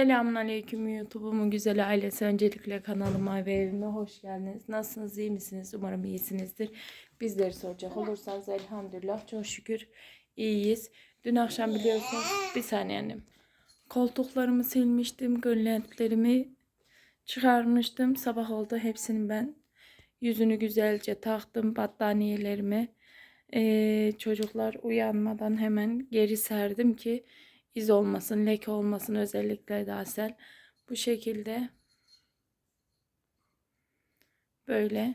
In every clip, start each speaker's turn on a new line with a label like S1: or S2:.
S1: Selamünaleyküm YouTube'umun güzel ailesi. Öncelikle kanalıma ve evime hoş geldiniz. Nasılsınız, iyi misiniz? Umarım iyisinizdir. Bizleri soracak olursanız elhamdülillah çok şükür iyiyiz. Dün akşam biliyorsunuz bir saniye annem. Koltuklarımı silmiştim, gölletlerimi çıkarmıştım. Sabah oldu hepsini ben yüzünü güzelce taktım battaniyelerimi. Ee, çocuklar uyanmadan hemen geri serdim ki iz olmasın, leke olmasın özellikle de asel. Bu şekilde böyle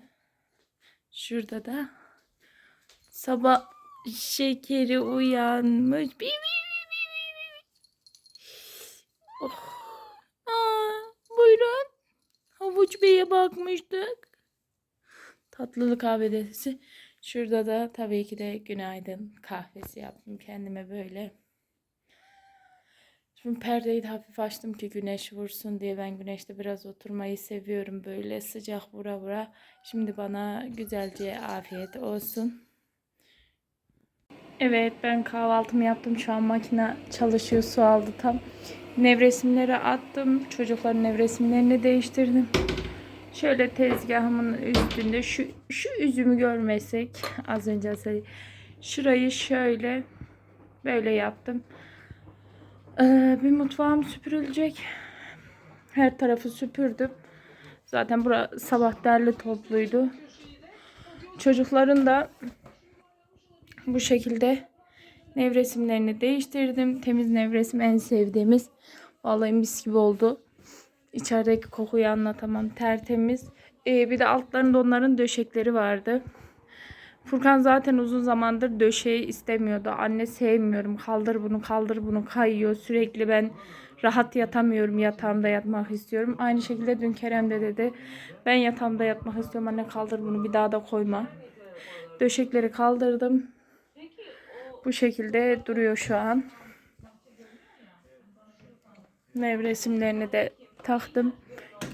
S1: şurada da sabah şekeri uyanmış. Bi, bi. Oh. Buyurun. Havuç Bey'e bakmıştık. Tatlılık abidesi. Şurada da tabii ki de günaydın kahvesi yaptım kendime böyle. Şimdi perdeyi de hafif açtım ki güneş vursun diye. Ben güneşte biraz oturmayı seviyorum. Böyle sıcak vura vura. Şimdi bana güzelce afiyet olsun. Evet ben kahvaltımı yaptım. Şu an makine çalışıyor. Su aldı tam. Nevresimleri attım. Çocukların nevresimlerini değiştirdim. Şöyle tezgahımın üstünde şu, şu üzümü görmesek az önce Şurayı şöyle böyle yaptım. Ee, bir mutfağım süpürülecek. Her tarafı süpürdüm. Zaten bura sabah derli topluydu. Çocukların da bu şekilde nevresimlerini değiştirdim. Temiz nevresim en sevdiğimiz. Vallahi mis gibi oldu. İçerideki kokuyu anlatamam. Tertemiz. Ee, bir de altlarında onların döşekleri vardı. Furkan zaten uzun zamandır döşeği istemiyordu. Anne sevmiyorum. Kaldır bunu, kaldır bunu kayıyor. Sürekli ben rahat yatamıyorum. Yatağımda yatmak istiyorum. Aynı şekilde dün Kerem de dedi. Ben yatağımda yatmak istiyorum. Anne kaldır bunu bir daha da koyma. Döşekleri kaldırdım. Bu şekilde duruyor şu an. Nevresimlerini de taktım.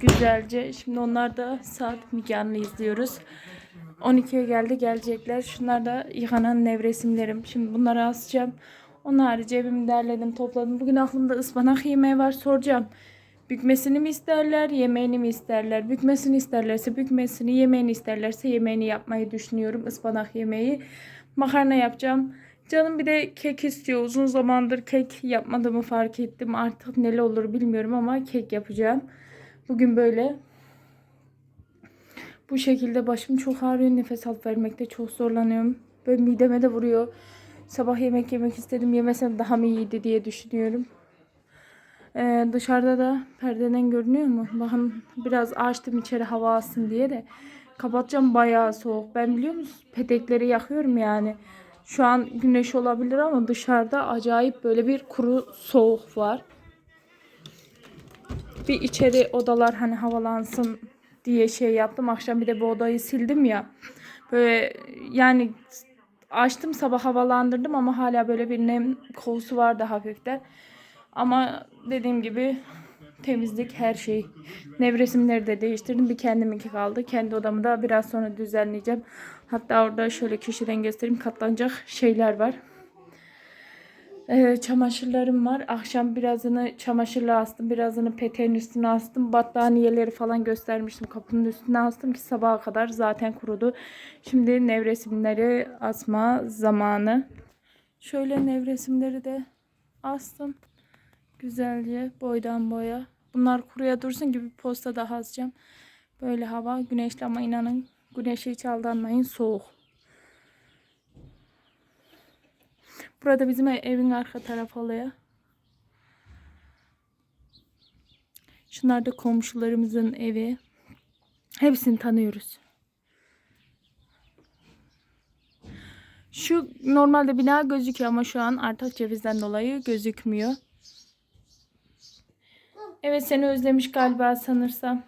S1: Güzelce. Şimdi onlar da saat Müge izliyoruz. 12'ye geldi gelecekler. Şunlar da yıkanan nevresimlerim. Şimdi bunları asacağım. Onun harici evimi derledim topladım. Bugün aklımda ıspanak yemeği var soracağım. Bükmesini mi isterler, yemeğini mi isterler? Bükmesini isterlerse bükmesini, yemeğini isterlerse yemeğini yapmayı düşünüyorum. Ispanak yemeği. Makarna yapacağım. Canım bir de kek istiyor. Uzun zamandır kek yapmadığımı fark ettim. Artık neler olur bilmiyorum ama kek yapacağım. Bugün böyle bu şekilde başım çok ağrıyor. Nefes alıp vermekte çok zorlanıyorum. Böyle mideme de vuruyor. Sabah yemek yemek istedim. Yemesem daha mı iyiydi diye düşünüyorum. Ee, dışarıda da perdeden görünüyor mu? Bakın biraz açtım içeri hava alsın diye de. Kapatacağım bayağı soğuk. Ben biliyor musunuz petekleri yakıyorum yani. Şu an güneş olabilir ama dışarıda acayip böyle bir kuru soğuk var. Bir içeri odalar hani havalansın diye şey yaptım. Akşam bir de bu odayı sildim ya. Böyle yani açtım sabah havalandırdım ama hala böyle bir nem kokusu vardı hafifte. Ama dediğim gibi temizlik her şey. Nevresimleri de değiştirdim. Bir kendiminki kaldı. Kendi odamı da biraz sonra düzenleyeceğim. Hatta orada şöyle köşeden göstereyim. Katlanacak şeyler var. Ee, çamaşırlarım var. Akşam birazını çamaşırla astım. Birazını peteğin üstüne astım. Battaniyeleri falan göstermiştim. Kapının üstüne astım ki sabaha kadar zaten kurudu. Şimdi nevresimleri asma zamanı. Şöyle nevresimleri de astım. Güzelce boydan boya. Bunlar kuruya dursun gibi posta daha asacağım. Böyle hava güneşli ama inanın güneşe hiç aldanmayın soğuk. Burada bizim evin arka tarafı oluyor. Şunlar da komşularımızın evi. Hepsini tanıyoruz. Şu normalde bina gözüküyor ama şu an artık cevizden dolayı gözükmüyor. Evet seni özlemiş galiba sanırsam.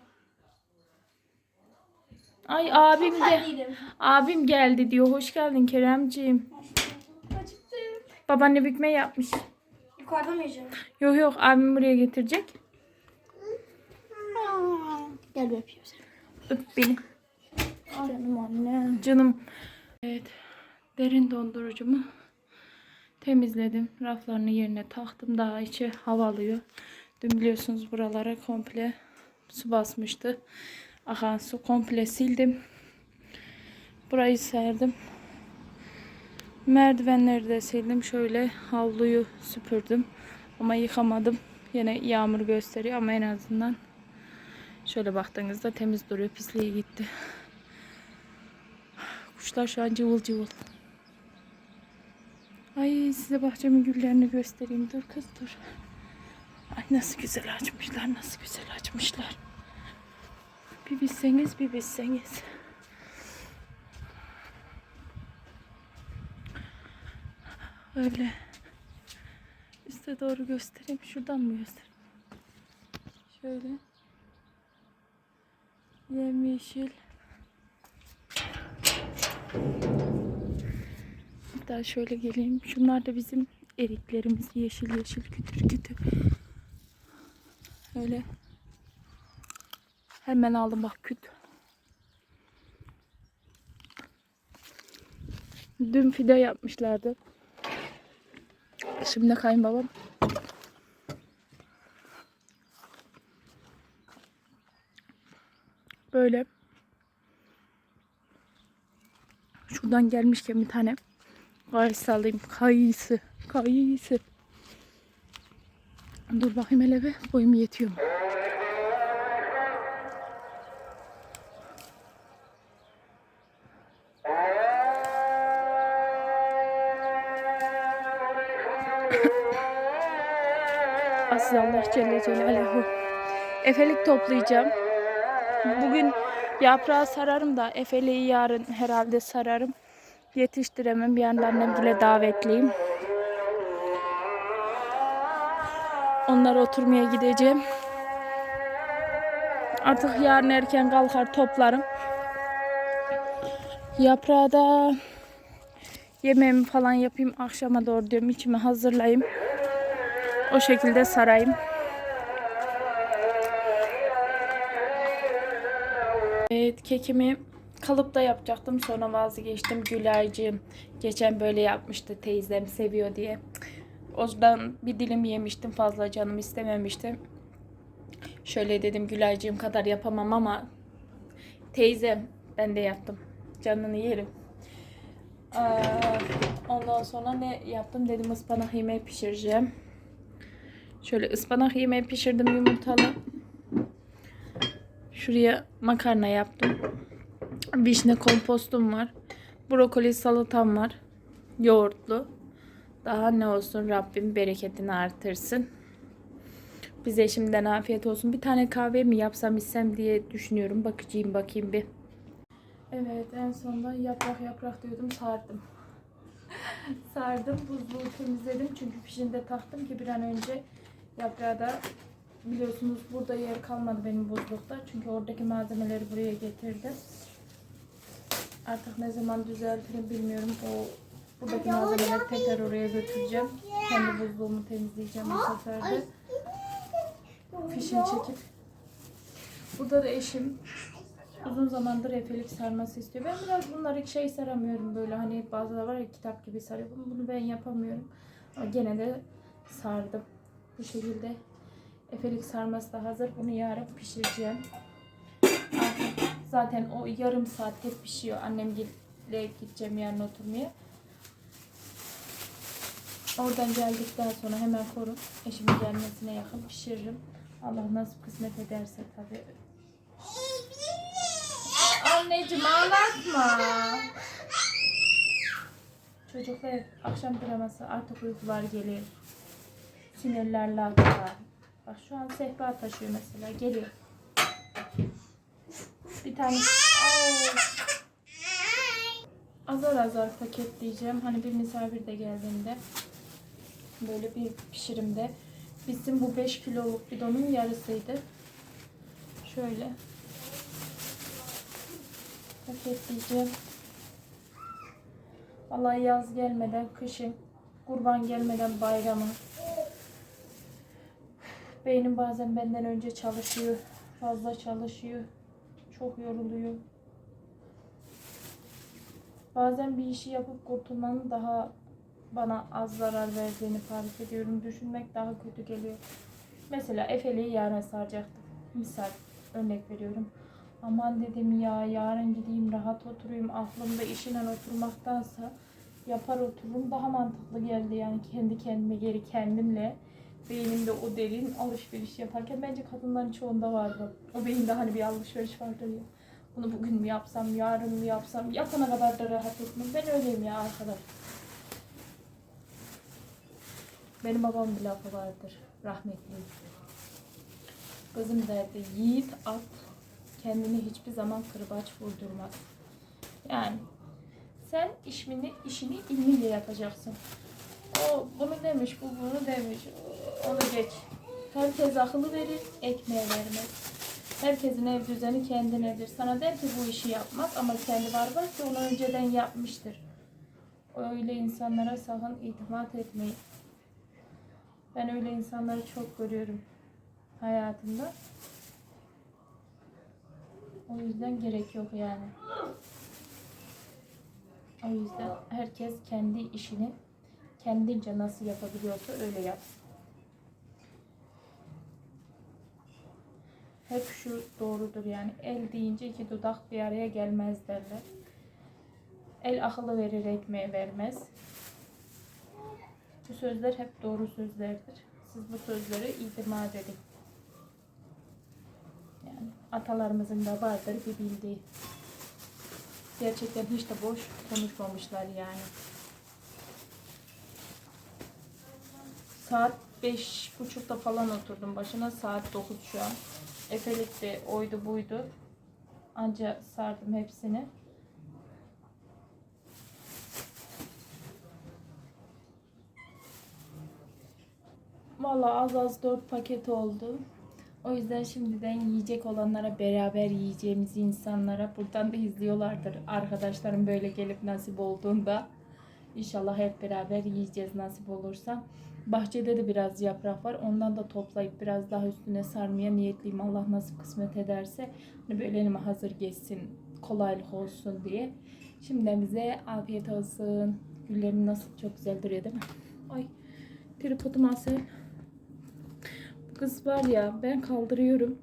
S1: Ay abim de abim geldi diyor. Hoş geldin Keremciğim. Babaanne bükme yapmış.
S2: Yukarıda mı yiyeceğim?
S1: Yok yok abim buraya getirecek.
S2: Gel öpeyim seni.
S1: Öp beni.
S2: Canım anne.
S1: Canım. Evet. Derin dondurucumu temizledim. Raflarını yerine taktım. Daha içi hava alıyor. Dün biliyorsunuz buralara komple su basmıştı. Akan su komple sildim. Burayı serdim. Merdivenleri de sildim. Şöyle havluyu süpürdüm. Ama yıkamadım. Yine yağmur gösteriyor ama en azından şöyle baktığınızda temiz duruyor. Pisliği gitti. Kuşlar şu an cıvıl cıvıl. Ay size bahçemin güllerini göstereyim. Dur kız dur. Ay nasıl güzel açmışlar. Nasıl güzel açmışlar. Bir bilseniz bir bilseniz. Öyle. Üste doğru göstereyim. Şuradan mı göstereyim? Şöyle. Yemyeşil. Hatta şöyle geleyim. Şunlar da bizim eriklerimiz. Yeşil yeşil kütür kütür. Öyle. Hemen aldım bak küt. Dün fide yapmışlardı. Şimdi kayınbabam böyle şuradan gelmişken bir tane kayısı alayım. Kayısı. Kayısı. Dur bakayım hele bir boyum yetiyor mu? Celle Celaluhu. Efelik toplayacağım. Bugün yaprağı sararım da efeliği yarın herhalde sararım. Yetiştiremem. Bir yandan annemgile davetliyim. Onlar oturmaya gideceğim. Artık yarın erken kalkar toplarım. Yaprağı da yemeğimi falan yapayım. Akşama doğru diyorum içimi hazırlayayım. O şekilde sarayım. Kekimi kalıpta yapacaktım sonra vazgeçtim. Gülaycığım geçen böyle yapmıştı teyzem seviyor diye. Ondan bir dilim yemiştim fazla canım istememişti. Şöyle dedim Gülaycığım kadar yapamam ama teyzem ben de yaptım. Canını yerim. Aa, ondan sonra ne yaptım dedim ıspanak yemeği pişireceğim. Şöyle ıspanak yemeği pişirdim yumurtalı. Şuraya makarna yaptım. Vişne kompostum var. Brokoli salatam var. Yoğurtlu. Daha ne olsun Rabbim bereketini artırsın. Bize şimdiden afiyet olsun. Bir tane kahve mi yapsam içsem diye düşünüyorum. Bakacağım bakayım bir. Evet en sonunda yaprak yaprak diyordum sardım. sardım buzluğu temizledim çünkü pişinde taktım ki bir an önce yaprağı da biliyorsunuz burada yer kalmadı benim buzlukta çünkü oradaki malzemeleri buraya getirdim. Artık ne zaman düzeltirim bilmiyorum. O buradaki malzemeleri tekrar oraya götüreceğim. Kendi buzluğumu temizleyeceğim bu sefer de. Fişini çekip. Burada da eşim uzun zamandır efelik sarması istiyor. Ben biraz bunları şey saramıyorum böyle hani bazıları var ya kitap gibi sarıyor. Bunu, ben yapamıyorum. Ama gene de sardım. Bu şekilde efelik sarması da hazır. Bunu yarın pişireceğim. Artık zaten o yarım saatte pişiyor. Annemle gideceğim yarın oturmaya. Oradan geldikten sonra hemen korup eşimin gelmesine yakın pişiririm. Allah nasip kısmet ederse tabii. Anneciğim ağlatma. Çocuklar akşam draması artık uykular gelir. Sinirlerle akar. Bak şu an sehpa taşıyor mesela. Geliyor. Bir tane Au. azar azar paketleyeceğim. Hani bir misafir de geldiğinde böyle bir pişirimde bizim bu 5 kiloluk bidonun yarısıydı. Şöyle paketleyeceğim. Vallahi yaz gelmeden kışın, kurban gelmeden bayramı. Beynim bazen benden önce çalışıyor. Fazla çalışıyor. Çok yoruluyor. Bazen bir işi yapıp kurtulmanın daha bana az zarar verdiğini fark ediyorum. Düşünmek daha kötü geliyor. Mesela Efe'liyi yarın saracaktık. Misal örnek veriyorum. Aman dedim ya yarın gideyim rahat oturayım. Aklımda işinden oturmaktansa yapar otururum. Daha mantıklı geldi yani kendi kendime geri kendimle beynimde o derin alışveriş yaparken bence kadınların çoğunda vardı. O beyinde hani bir alışveriş vardır ya. Bunu bugün mü yapsam, yarın mı yapsam, yapana kadar da rahat etmem. Ben öyleyim ya arkadaş. Benim babamın bir lafı vardır. Rahmetli. Kızım derdi, yiğit at kendini hiçbir zaman kırbaç vurdurmaz. Yani sen işini, işini ilmiyle yapacaksın. O bunu demiş, bu bunu demiş. Geç. Herkes akıllı verir, ekmeğe vermez. Herkesin ev düzeni kendinedir. Sana der ki bu işi yapmaz ama kendi var var ki onu önceden yapmıştır. Öyle insanlara sakın itimat etmeyin. Ben öyle insanları çok görüyorum hayatımda. O yüzden gerek yok yani. O yüzden herkes kendi işini kendince nasıl yapabiliyorsa öyle yapsın. Hep şu doğrudur yani el deyince iki dudak bir araya gelmez derler. El akıllı verir ekmeğe vermez. Bu sözler hep doğru sözlerdir. Siz bu sözlere itimat edin. Yani atalarımızın da vardır bir bildiği. Gerçekten hiç de boş konuşmamışlar yani. Saat beş buçukta falan oturdum başına. Saat 9 şu an. Efelik de oydu buydu. Anca sardım hepsini. Vallahi az az 4 paket oldu. O yüzden şimdiden yiyecek olanlara beraber yiyeceğimiz insanlara buradan da izliyorlardır. Arkadaşlarım böyle gelip nasip olduğunda inşallah hep beraber yiyeceğiz nasip olursa. Bahçede de biraz yaprak var. Ondan da toplayıp biraz daha üstüne sarmaya niyetliyim. Allah nasip kısmet ederse. Hani böyle elime hazır geçsin. Kolaylık olsun diye. Şimdiden bize afiyet olsun. Güllerim nasıl çok güzel duruyor değil mi? Ay tripodum Asel. Kız var ya ben kaldırıyorum.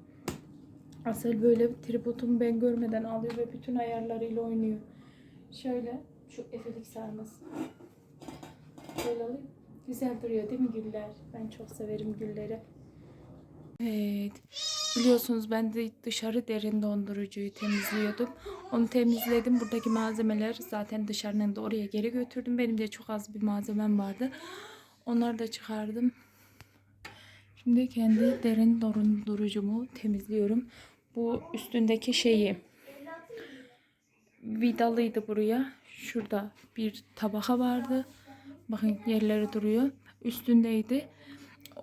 S1: Asel böyle tripodumu ben görmeden alıyor ve bütün ayarlarıyla oynuyor. Şöyle şu efelik sarması. Şöyle alayım. Güzel duruyor değil mi güller? Ben çok severim gülleri. Evet. Biliyorsunuz ben de dışarı derin dondurucuyu temizliyordum. Onu temizledim. Buradaki malzemeler zaten dışarının da oraya geri götürdüm. Benim de çok az bir malzemem vardı. Onları da çıkardım. Şimdi kendi derin dondurucumu temizliyorum. Bu üstündeki şeyi vidalıydı buraya. Şurada bir tabaka vardı. Bakın yerleri duruyor. Üstündeydi.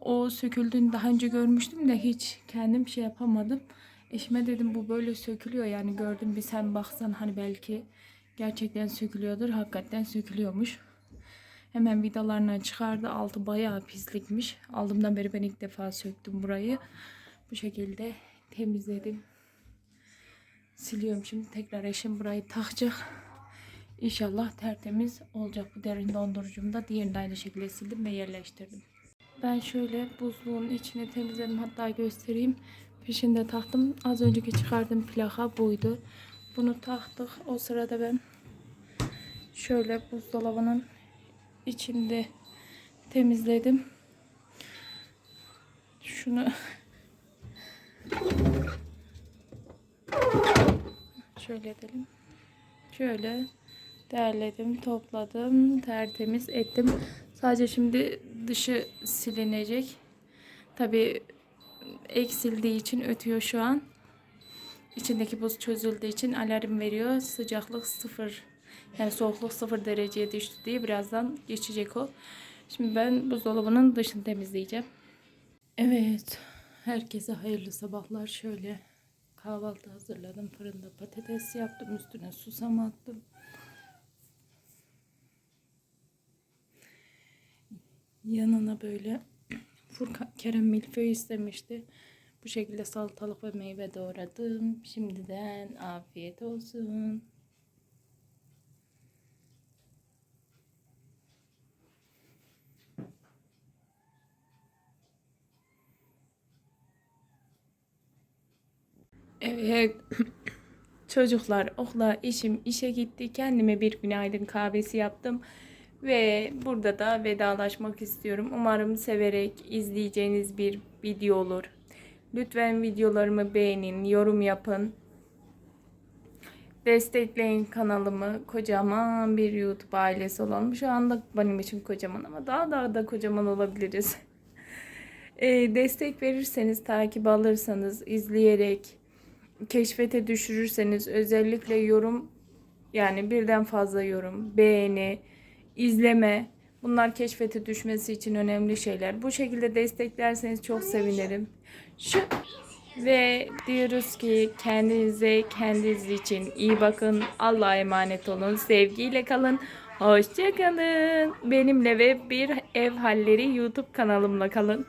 S1: O söküldüğünü daha önce görmüştüm de hiç kendim şey yapamadım. Eşime dedim bu böyle sökülüyor yani gördüm bir sen baksan hani belki gerçekten sökülüyordur. Hakikaten sökülüyormuş. Hemen vidalarından çıkardı. Altı bayağı pislikmiş. Aldığımdan beri ben ilk defa söktüm burayı. Bu şekilde temizledim. Siliyorum şimdi. Tekrar eşim burayı takacak. İnşallah tertemiz olacak bu derin dondurucumda. Diğerini de aynı şekilde sildim ve yerleştirdim. Ben şöyle buzluğun içini temizledim. Hatta göstereyim. Peşinde taktım. Az önceki çıkardığım plaka buydu. Bunu taktık. O sırada ben şöyle buzdolabının içinde temizledim. Şunu şöyle edelim. Şöyle derledim, topladım, tertemiz ettim. Sadece şimdi dışı silinecek. Tabi eksildiği için ötüyor şu an. İçindeki buz çözüldüğü için alarm veriyor. Sıcaklık sıfır. Yani soğukluk sıfır dereceye düştü diye birazdan geçecek o. Şimdi ben buzdolabının dışını temizleyeceğim. Evet. Herkese hayırlı sabahlar. Şöyle kahvaltı hazırladım. Fırında patates yaptım. Üstüne susam attım. yanına böyle Furkan Kerem milföy istemişti. Bu şekilde salatalık ve meyve doğradım. Şimdiden afiyet olsun. Evet. Çocuklar okla işim işe gitti. Kendime bir günaydın kahvesi yaptım. Ve burada da vedalaşmak istiyorum. Umarım severek izleyeceğiniz bir video olur. Lütfen videolarımı beğenin, yorum yapın. Destekleyin kanalımı. Kocaman bir YouTube ailesi olalım. Şu anda benim için kocaman ama daha daha da kocaman olabiliriz. E, destek verirseniz, takip alırsanız, izleyerek, keşfete düşürürseniz özellikle yorum yani birden fazla yorum, beğeni, izleme bunlar keşfete düşmesi için önemli şeyler. Bu şekilde desteklerseniz çok sevinirim. Şu ve diyoruz ki kendinize kendiniz için iyi bakın. Allah'a emanet olun. Sevgiyle kalın. Hoşçakalın. Benimle ve bir ev halleri YouTube kanalımla kalın.